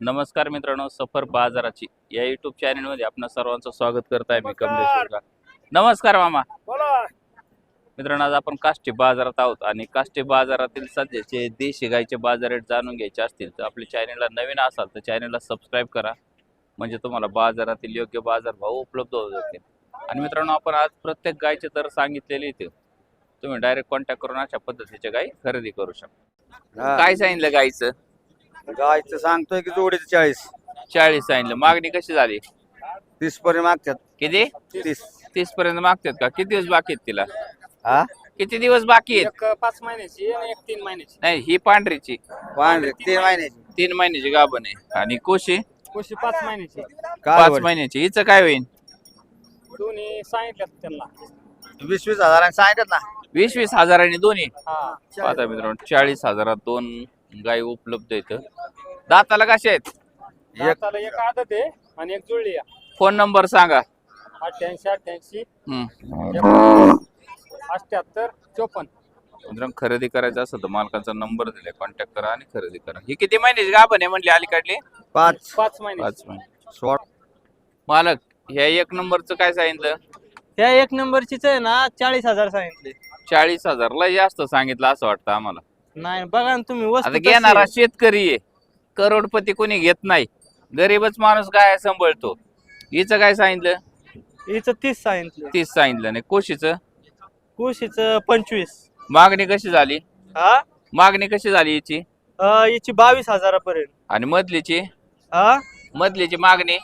नमस्कार मित्रांनो सफर बाजाराची या युट्यूब चॅनलमध्ये आपण सर्वांचं स्वागत करत आहे मी कमलेश. नमस्कार. मामा. बोला. मित्रांनो आज आपण काष्टी बाजारात आहोत आणि काष्टी बाजारातील सध्याचे देशी गायचे बाजार रेट जाणून घ्यायचे असतील तर आपल्या चॅनलला नवीन असाल तर चॅनलला सबस्क्राईब करा. म्हणजे तुम्हाला बाजारातील योग्य बाजार भाव उपलब्ध होऊ जातील आणि मित्रांनो आपण आज प्रत्येक गायचे दर सांगितलेले इथे तुम्ही डायरेक्ट कॉन्टॅक्ट करून अशा पद्धतीचे गाय खरेदी करू शकता. काय सांगितलं गायचं गायचं सांगतोय की जोडीचं चाळीस. चाळीस सांगितलं. मागणी कशी झाली? तीस पर्यंत मागतात. किती? तीस. तीस पर्यंत मागतात का? किती दिवस बाकी आहेत तिला? हा? किती दिवस बाकी आहेत? एक पाच महिन्याची आणि एक तीन महिन्याची. नाही ही पांढरीची. पांढरे तीन महिन्याची. तीन महिन्याची गाभण आहे. आणि कोशी? कोशी पाच महिन्याची. काय पाच? महिन्याची. हिचं काय होईल दोन्ही सांगितलं त्यांना. वीस वीस हजारांनी सांगतात ना? वीस वीस हजारांनी दोन्ही? हा. पाहता मित्रांनो चाळीस हजारात दोन गाय उपलब्ध आहेत दाताला कसे आहेत? दाताला एक आदत आहे आणि एक जुळली आहे. फोन नंबर सांगा. अठ्ठ्याऐंशी अठ्ठ्याऐंशी. हम्म. अठ्ठ्याहत्तर चोपन्न. मित्रांनो खरेदी करायचं असेल तर मालकाचा नंबर दिलाय कॉन्टॅक्ट करा आणि खरेदी करा. ही किती महिन्याची गाभण आहे म्हणली अलीकडली? पाच. पाच महिने पाच महिने सोळा. मालक ह्या एक नंबरचं काय सांगितलं? त्या एक नंबरचीच आहे ना चाळीस हजार सांगितले. चाळीस हजारला जास्त सांगितलं असं वाटतं आम्हाला. नाही बघा ना तुम्ही वस्तू आता कशी घेणारा आहे. शेतकरी आहे. करोडपती कोणी घेत नाही. गरीबच माणूस काय सांभाळतो. हिचं काय सांगितलं? हिचं तीस सांगितलं. तीस सांगितलं नाही. कोशीचं? कुशीच पंचवीस. मागणी कशी झाली? हा? मागणी कशी झाली हिची? अं, हिची बावीस हजारापर्यंत. आणि मधलीची? हा? मधलीची मागणी?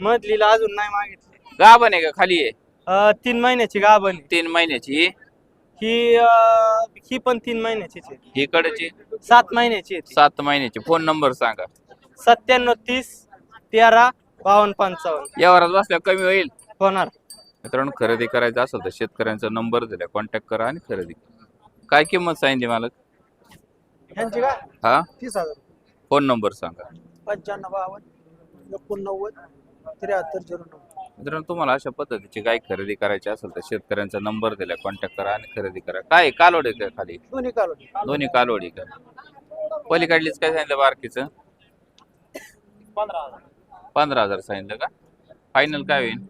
मधलीला अजून नाही मागितली. गाभण आहे का? खाली आहे? अं, तीन महिन्याची गाभण आहे. तीन महिन्याची. ही ही अं, ही पण तीन महिन्याचीच आहे. इकडची सात महिन्याची आहे ती. सात महिन्याची. फोन नंबर सांगा. सत्त्याण्णव तीस तेरा बावन्न पंचावन्न. यावरात बसल्या कमी होईल? होणार. मित्रांनो खरेदी करायचं असेल तर शेतकऱ्यांचा नंबर दिलाय कॉन्टॅक्ट करा आणि खरेदी करा. काय किंमत सांगितली मला यांची का हा? तीस हजार. फोन नंबर सांगा. पंच्याण्णव बावन्न एकोणनव्वद त्र्याहत्तर झिरो नऊ. मित्रांनो तुम्हाला अशा पद्धतीची गाय खरेदी करायची असेल तर शेतकऱ्यांचा नंबर दिलाय कॉन्टॅक्ट करा आणि खरेदी करा. काय कालोडी का खाली? दोन्ही काढून दोन्ही कालोडी का? पलीकडलीच काय सांगितलं बारकीचं? पंधरा हजार. पंधरा हजार सांगितलं का? फायनल काय होईल?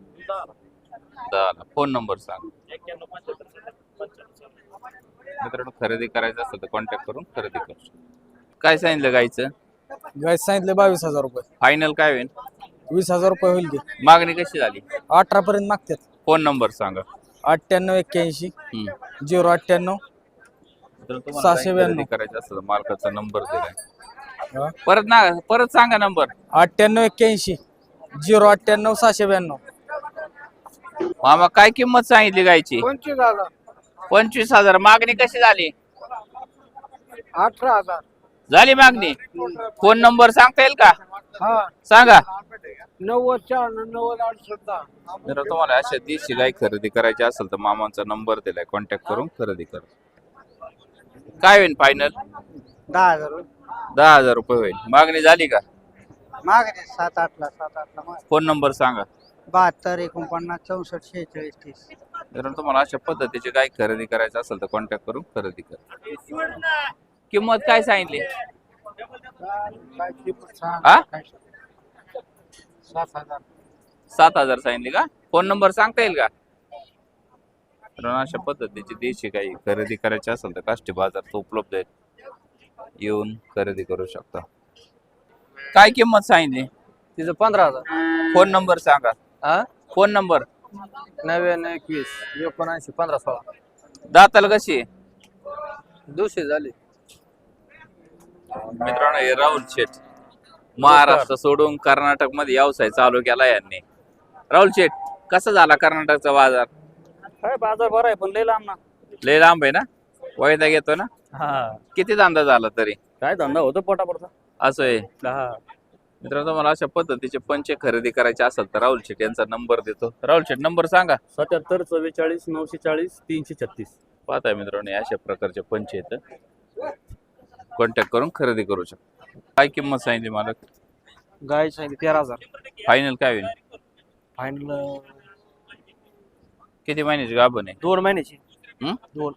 फोन नंबर सांग. मित्रांनो खरेदी करायचं असेल तर कॉन्टॅक्ट करून खरेदी करू शकता. काय सांगितलं गायचं गाय सांगितले बावीस हजार रुपये. फायनल काय होईल? वीस हजार रुपये होईल की मागणी कशी झाली? अठरा पर्यंत मागतात. फोन नंबर सांगा. अठ्ठ्याण्णव एक्क्याऐंशी हम्म. झिरो अठ्ठ्याण्णव तुम्हाला सहाशे ब्याण्णव. करायचं असेल तर मालकाचा नंबर दिलाय. हा. परत ना परत सांगा नंबर. अठ्ठ्याण्णव एक्क्याऐंशी झिरो अठ्ठ्याण्णव सहाशे ब्याण्णव. मामा काय किंमत सांगितली गायची? पंचवीस हजार. पंचवीस हजार. मागणी कशी झाली? अठरा हजार. झाली मागणी? फोन नंबर सांगता येईल का? हा. सांगा. नव्वद चार नव्वद अडुसष्ट. जर तुम्हाला अशा देशी गाय खरेदी करायची असेल तर मामांचा नंबर दिलाय. कॉन्टॅक्ट करून खरेदी करा. काय होईल फायनल दहा हजार दहा हजार रुपये होईल. मागणी झाली का? मागणे सात आठला सात आठला फोन नंबर सांगा. बहात्तर एकोणपन्नास चौसष्ट शेहेचाळीस तीस. जर तुम्हाला अशा पद्धतीची गाय खरेदी करायची असेल तर कॉन्टॅक्ट करून खरेदी करा. किंमत काय सांगितली? हा? सात हजार सांगितली का? फोन नंबर सांगता येईल का? तर अशा पद्धतीची देशी गाई खरेदी करायची असेल तर काष्टी बाजार उपलब्ध आहेत येऊन खरेदी करू शकता. काय किंमत सांगितली? तिचं पंधरा हजार. फोन नंबर सांगा. हा? Phone number? नव्याण्णव एकवीस एकोणऐंशी पंधरा सोळा. दाताला कशी आहे? दुसरी झाली. मित्रांनो हे राहुल शेठ. महाराष्ट्र सोडून कर्नाटकमध्ये व्यवसाय चालू केला यांनी. राहुल शेठ कसा झाला कर्नाटकचा बाजार? काय बाजार बरा आहे पण लय लांब ना. लय लांब आहे ना? वैदा घेतो ना? हा. किती धंदा झाला तरी? काय धंदा होतो पोटापडचा असं आहे. हा. मित्रांनो मला अशा पद्धतीचे पंचे खरेदी करायचे असेल तर राहुल शेठ यांचा नंबर देतो. राहुल शेठ नंबर सांगा. सत्याहत्तर चव्वेचाळीस नऊशे चाळीस तीनशे छत्तीस. पाहताय मित्रांनो हे अशा प्रकारचे पंचे आहेत. कॉन्टॅक्ट करून खरेदी करू शकता. काय किंमत सांगितली मला गाय सांगितली तेरा हजार. फायनल काय होईल? फायनल किती महिन्याची गाभण आहे? दोन महिन्याची. हं? दोन.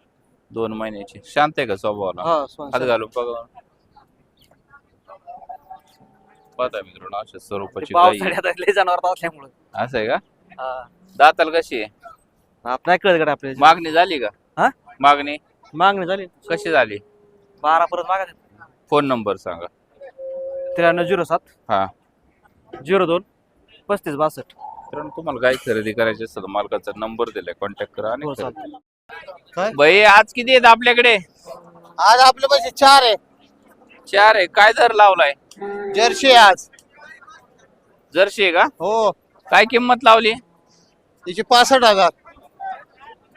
दोन महिन्याची. शांत आहे का स्वभावाला? हा हात घालून बघा. पाहता मित्रांनो अशा स्वरूपाची गाई. आहे. पावसाळ्यात लय जनावर असल्यामुळं असं आहे का. दाताल कशी आहे? नाही कळत मागणी झाली का? हा? मागणी? मागणी झाली. कशी झाली? बारा परत मागा फोन नंबर सांगा. त्र्याण्णव झिरो सात. हा. झिरो दोन पस्तीस बासष्ट. मित्रांनो तुम्हाला गाय खरेदी करायची असेल तर मालकाचा नंबर दिलाय कॉन्टॅक्ट करा आणि हो खरेदी बाई आज किती आहेत आपल्याकडे? आज आपले पैसे चार आहे चार आहे. काय दर लावलाय? जर्सी आहे आज. जर्सी आहे का? हो. काय किंमत लावली? तिची पासष्ट हजार.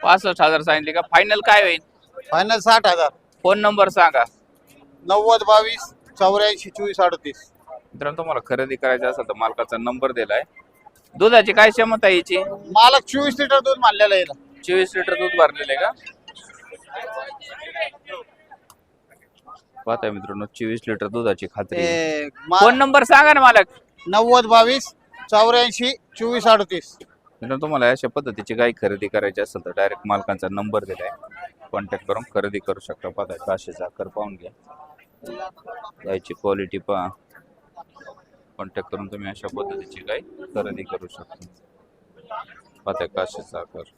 पासष्ट हजार सांगितली का? फायनल काय होईल? फायनल साठ हजार. फोन नंबर सांगा. नव्वद बावीस चौऱ्याऐंशी चोवीस अडतीस. मित्रांनो तुम्हाला खरेदी करायची असेल तर मालकाचा नंबर दिलाय. दुधाची काय क्षमता आहे याची मालक चोवीस लिटर दूध मानलेलं आहे चोवीस लिटर दूध भरलेले का? पाहताय मित्रांनो चोवीस लिटर दुधाची खात्री आहे. फोन नंबर सांगा ना मालक. नव्वद बावीस चौऱ्याऐंशी चोवीस अडतीस. मित्रांनो तुम्हाला अशा पद्धतीची गाय खरेदी करायची असेल तर डायरेक्ट मालकांचा नंबर दिलाय. कॉन्टॅक्ट करून खरेदी करू शकता. पाहताय काशीचा आकार पाहून घ्या. गायची क्वालिटी पहा. कॉन्टॅक्ट करून तुम्ही अशा पद्धतीची गाय खरेदी करू शकता. पाहताय काशीचा आकार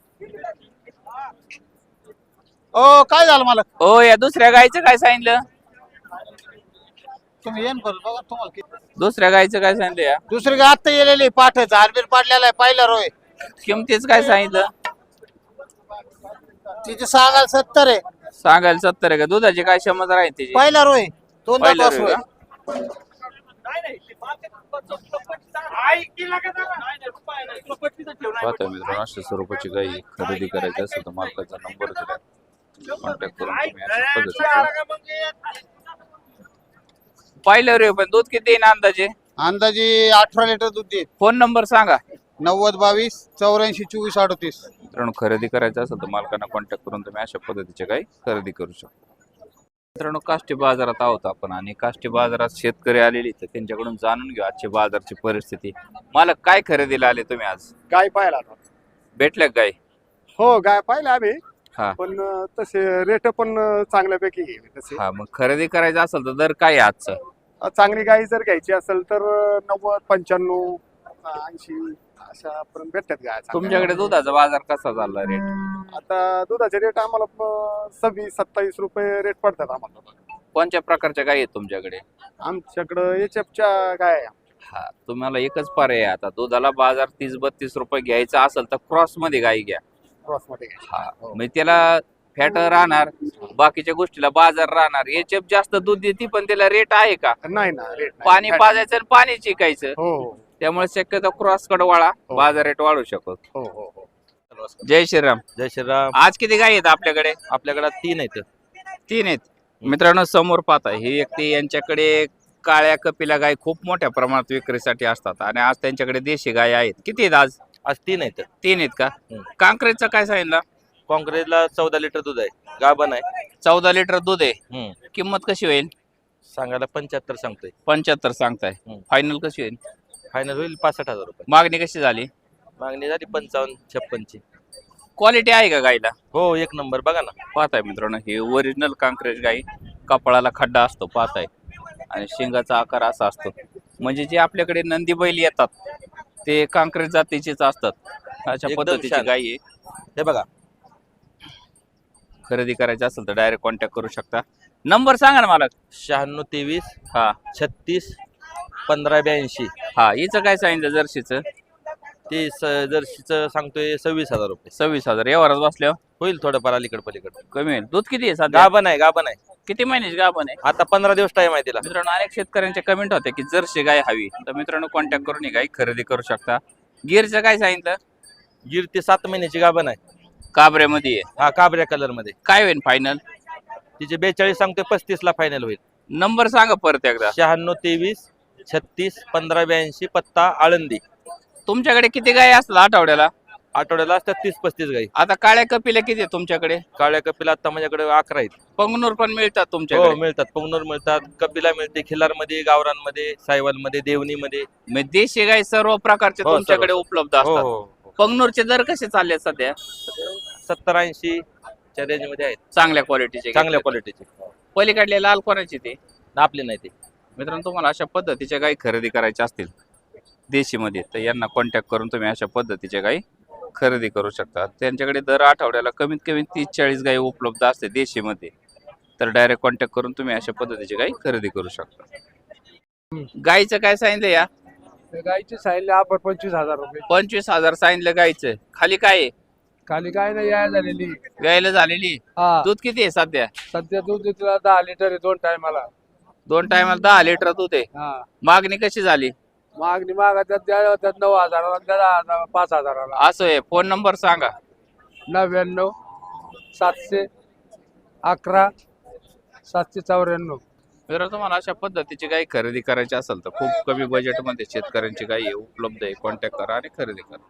ओ काय झालं मालक? हो या दुसऱ्या गायचं काय सांगितलं? तुम्ही येईन परत बघा तुम्हाला किती दुसऱ्या गायचं काय सांगितलं या? दुसरी गाय आत्ता गेलेली पाठच आरबीर पाडलेला आहे पहिला रोय. किमतीच काय सांगितलं? तिचे सांगाल सत्तर आहे. सांगायला सत्तर आहे का? दुधाची काय क्षमता राहील त्याची पहिला रोय. दोन पहिला तास रोय रोय का? पाहता मित्रांनो अशा स्वरूपाची गाई खरेदी करायची असेल तर मालकाचा नंबर दिला कॉन्टॅक्ट करून तुम्ही अशा पद्धतीने पाहिलं रे पण दूध किती येईन अंदाजे? अंदाजे अठरा लिटर दूध देत फोन नंबर सांगा. नव्वद बावीस चौऱ्याऐंशी चोवीस अडतीस. मित्रांनो खरेदी करायचं असेल तर मालकांना कॉन्टॅक्ट करून तुम्ही अशा पद्धतीच्या गाई खरेदी करू शकता. मित्रांनो काष्टी बाजारात आहोत आपण आणि काष्टी बाजारात शेतकरी आलेली तर त्यांच्याकडून जाणून घेऊ आजची बाजारची परिस्थिती. मालक काय खरेदीला आले तुम्ही आज? गाय पाहिला आता. भेटल्या गाय? हो गाय पाहिला आम्ही. हा. पण अं, तसे रेट पण अं, चांगल्यापैकी तसे. हा मग खरेदी करायचं असेल तर दर काय आहे आजचं? अं, चांगली गाय जर घ्यायची असेल तर अं, नव्वद पंच्याण्णव ऐंशी. अशा पर्यंत भेटतात गाय. तुमच्याकडे दुधाचा बाजार कसा चालला रेट आता दुधाचे रेट आम्हाला सव्वीस सत्तावीस रुपये रेट पडतात आम्हाला. कोणत्या प्रकारच्या गाय आहेत तुमच्याकडे? आमच्याकडं एचएफच्या गाय आहे. हा तुम्हाला एकच पर्याय आहे आता. दुधाला बाजार तीस बत्तीस रुपये घ्यायचा असेल तर क्रॉसमध्ये गाई घ्या. क्रॉसमध्ये गाय. हा म्हणजे त्याला फॅट राहणार बाकीच्या गोष्टीला बाजार राहणार. याच्या जास्त दूध देते पण त्याला रेट आहे का? नाही ना रेट. पाणी पाजायचं आणि पाणी चिकायचं. हो हो. त्यामुळे शक्यतो क्रॉसकडे वाळा हो. बाजार रेट वाढू शकतो. हो हो हो. जय श्रीराम. जय श्रीराम. आज किती गाय आहेत आपल्याकडे? आपल्याकडे तीन आहेत. तीन आहेत. मित्रांनो समोर पाहता ही व्यक्ती यांच्याकडे काळ्या कपिला गाय खूप मोठ्या प्रमाणात विक्रीसाठी असतात आणि आज त्यांच्याकडे देशी गाय आहेत. किती आहेत आज? आज तीन आहेत. तीन आहेत का? हम्म. कांक्रेजचं काय सांगितलं? काँग्रेसला चौदा लिटर दूध आहे. गाभण आहे. चौदा लिटर दूध आहे. हम्म. किंमत कशी होईल? सांगायला पंच्याहत्तर सांगतोय. पंच्याहत्तर सांगताय. हम्म. फायनल कशी होईल? फायनल होईल पासष्ट हजार रुपये. मागणी कशी झाली? मागणी झाली पंचावन्न छप्पनची. क्वालिटी आहे का गायला हो एक नंबर बघा ना. पाहताय मित्रांनो ही ओरिजिनल कांक्रेज गाई कपाळाला खड्डा असतो पाहताय. आणि शिंगाचा आकार असा असतो. म्हणजे जे आपल्याकडे नंदी बैल येतात ते कांक्रेज जातीचेच असतात. अशा एकदम पद्धतीची छान. गाई आहे. हे बघा. खरेदी करायची असेल तर डायरेक्ट कॉन्टॅक्ट करू शकता. नंबर सांगा ना मला. शहाण्णव तेवीस हा. छत्तीस पंधरा ब्याऐंशी. हा हिचं काय सांगितलं जर्सीचं? ते स- जर्सीचं सांगतोय सव्वीस हजार रुपये. सव्वीस हजार. व्यवहारात बसल्यावर होईल थोडंफार अलीकडे पलीकडे कमी होईल. दूध किती आहे सध्या? गाभण आहे गाभण आहे. किती महिन्याची गाभण आहे? आता पंधरा दिवस टाइम आहे तिला. मित्रांनो अनेक शेतकऱ्यांचे कमेंट होते की जर्सी गाय हवी. तर मित्रांनो कॉन्टॅक्ट करून ही गाय खरेदी करू शकता. गिरचं काय सांगितलं गिर ते सात महिन्याची गाभण आहे. काबऱ्यामध्ये आहे. हा काबऱ्या कलरमध्ये. काय होईल फायनल तिचे बेचाळीस सांगतोय पस्तीस ला फायनल होईल. नंबर सांगा परत एकदा. शहाण्णव तेवीस छत्तीस पंधरा ब्याऐंशी पत्ता आळंदी. तुमच्याकडे किती गाय असतात आठवड्याला? आठवड्याला असतात तीस पस्तीस गाई आता काळ्या कपिल्या किती आहे तुमच्याकडे? आहेत कपिला आता माझ्याकडे अकरा आहेत. पंगनूर पण मिळतात हो तुमच्याकडे मिळतात. पंगनूर मिळतात. कपिला मिळते खिलारमध्ये गावरांमध्ये सायवाल मध्ये देवणी मध्ये म्हणजे देशी गाय सर्व प्रकारचे हो, सर्व. तुमच्याकडे उपलब्ध हो असतात. हो पंगनूरचे दर कसे चालले सध्या? सत्तर ऐंशी च्या रेंजमध्ये आहेत. चांगल्या क्वालिटीचे चांगल्या क्वालिटीचे पलीकडले लाल कोणाची ते? आपले नाही ते. मित्रांनो तुम्हाला अशा पद्धतीच्या गाई खरेदी करायच्या असतील देशीमध्ये तर यांना कॉन्टॅक्ट करून तुम्ही अशा पद्धतीच्या गाई खरेदी करू शकता. त्यांच्याकडे दर आठवड्याला कमीत कमी तीस चाळीस गाई उपलब्ध असते देशीमध्ये. तर डायरेक्ट कॉन्टॅक्ट करून तुम्ही अशा पद्धतीची गाई खरेदी करू शकता. गाईचं काय सांगितलं या? गायची सांगितले आपण पंचवीस हजार रुपये. पंचवीस हजार सांगितलं गाईचं. खाली काय आहे? खाली काय नाही याय झालेली. गायला झालेली. दूध किती आहे सध्या? सध्या दूध तुला दहा लिटर आहे दोन टायमाला. दोन टायमाला दहा लिटर दूध आहे. हा. मागणी कशी झाली? मागणी मागा त्यात द्या त्यात नऊ हजाराला द्या दहा हजार पाच हजाराला. असं आहे. फोन नंबर सांगा. नव्याण्णव सातशे अकरा सातशे चौऱ्याण्णव. जर तुम्हाला अशा पद्धतीची गाई खरेदी करायची असेल तर खूप कमी बजेटमध्ये शेतकऱ्यांची गाई आहे, उपलब्ध आहे. कॉन्टॅक्ट करा आणि खरेदी करा.